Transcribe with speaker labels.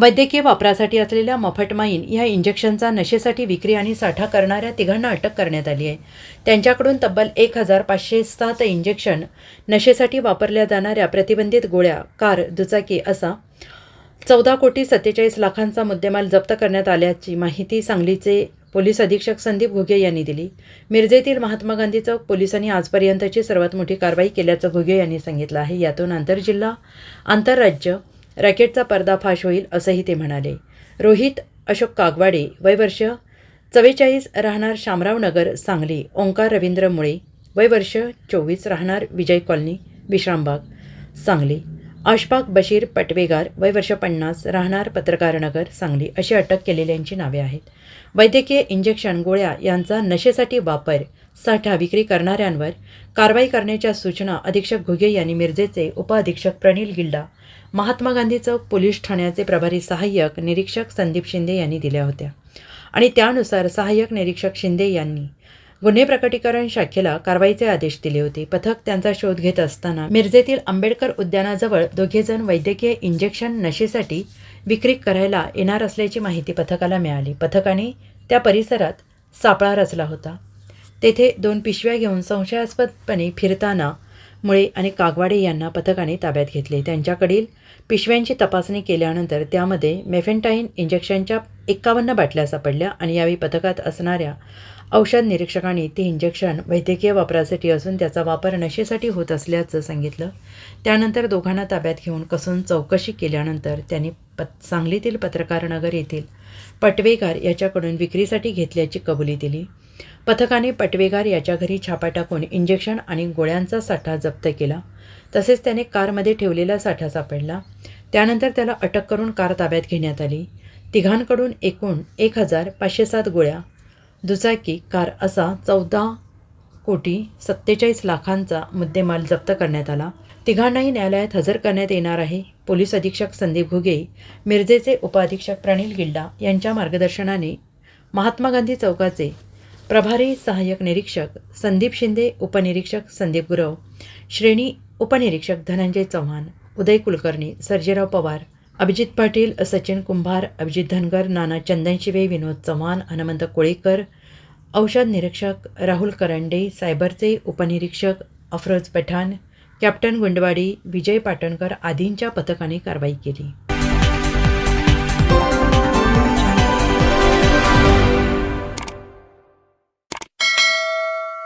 Speaker 1: वैद्यकीय वापरासाठी असलेल्या मफटमाईन या इंजेक्शनचा नशेसाठी विक्री आणि साठा करणाऱ्या तिघांना अटक करण्यात आली आहे. त्यांच्याकडून तब्बल एक हजार पाचशे सात इंजेक्शन नशेसाठी वापरल्या जाणाऱ्या प्रतिबंधित गोळ्या कार दुचाकी असा चौदा कोटी सत्तेचाळीस लाखांचा मुद्देमाल जप्त करण्यात आल्याची माहिती सांगलीचे पोलीस अधीक्षक संदीप घुगे यांनी दिली. मिरजेतील महात्मा गांधी चौक पोलिसांनी आजपर्यंतची सर्वात मोठी कारवाई केल्याचं घुगे यांनी सांगितलं आहे. यातून आंतरजिल्हा आंतरराज्य रॅकेटचा पर्दाफाश होईल असंही ते म्हणाले. रोहित अशोक कागवाडे वयवर्ष चव्वेचाळीस राहणार शामराव नगर सांगली. ओंकार रवींद्र मुळे वयवर्ष चोवीस राहणार विजय कॉलनी विश्रामबाग सांगली. अशफाक बशीर पटवेगार वय वर्ष पन्नास राहणार पत्रकार नगर सांगली अशी अटक केलेल्यांची नावे आहेत. वैद्यकीय इंजेक्शन गोळ्या यांचा नशेसाठी वापर साठा विक्री करणाऱ्यांवर कारवाई करण्याच्या सूचना अधीक्षक घुगे यांनी मिरजेचे उपअधीक्षक प्रणील गिल्डा महात्मा गांधी चौक पोलीस ठाण्याचे प्रभारी सहाय्यक निरीक्षक संदीप शिंदे यांनी दिल्या होत्या. आणि त्यानुसार सहाय्यक निरीक्षक शिंदे यांनी गुन्हे प्रकटीकरण शाखेला कारवाईचे आदेश दिले होते. पथक त्यांचा शोध घेत असताना मिरजेतील आंबेडकर उद्यानाजवळ दोघेजण वैद्यकीय इंजेक्शन नशेसाठी विक्री करायला येणार असल्याची माहिती पथकाला मिळाली. पथकाने त्या परिसरात सापळा रचला होता. तेथे दोन पिशव्या घेऊन संशयास्पदपणे फिरताना मुळे आणि कागवाडे यांना पथकाने ताब्यात घेतले. त्यांच्याकडील पिशव्यांची तपासणी केल्यानंतर त्यामध्ये मेफेंटाईन इंजेक्शनच्या एकावन्न बाटल्या सापडल्या आणि यावेळी पथकात असणाऱ्या औषध निरीक्षकांनी ते इंजेक्शन वैद्यकीय वापरासाठी असून त्याचा वापर नशेसाठी होत असल्याचं सांगितलं. त्यानंतर दोघांना ताब्यात घेऊन कसून चौकशी केल्यानंतर त्यांनी पत सांगलीतील पत्रकारनगर येथील पटवेगार याच्याकडून विक्रीसाठी घेतल्याची कबुली दिली. पथकाने पटवेगार याच्या घरी छापा टाकून इंजेक्शन आणि गोळ्यांचा साठा जप्त केला. तसेच त्याने कारमध्ये ठेवलेला साठा सापडला. त्यानंतर त्याला अटक करून कार ताब्यात घेण्यात आली. तिघांकडून एकूण एक हजार पाचशे सात गोळ्या दुचाकी कार असा चौदा कोटी सत्तेचाळीस लाखांचा मुद्देमाल जप्त करण्यात आला. तिघांनाही न्यायालयात हजर करण्यात येणार आहे. पोलीस अधीक्षक संदीप घुगे मिरजेचे उपअधीक्षक प्रणील गिल्डा यांच्या मार्गदर्शनाने महात्मा गांधी चौकाचे प्रभारी सहाय्यक निरीक्षक संदीप शिंदे उपनिरीक्षक संदीप गुरव श्रेणी उपनिरीक्षक धनंजय चव्हाण उदय कुलकर्णी सर्जेराव पवार अभिजित पाटील सचिन कुंभार अभिजित धनगर नाना चंदनशिवे विनोद चव्हाण हनुमंत कोळेकर औषध निरीक्षक राहुल करंडे सायबरचे उपनिरीक्षक अफरोज पठाण कॅप्टन गुंडवाडी विजय पाटणकर आदींच्या पथकाने कारवाई केली.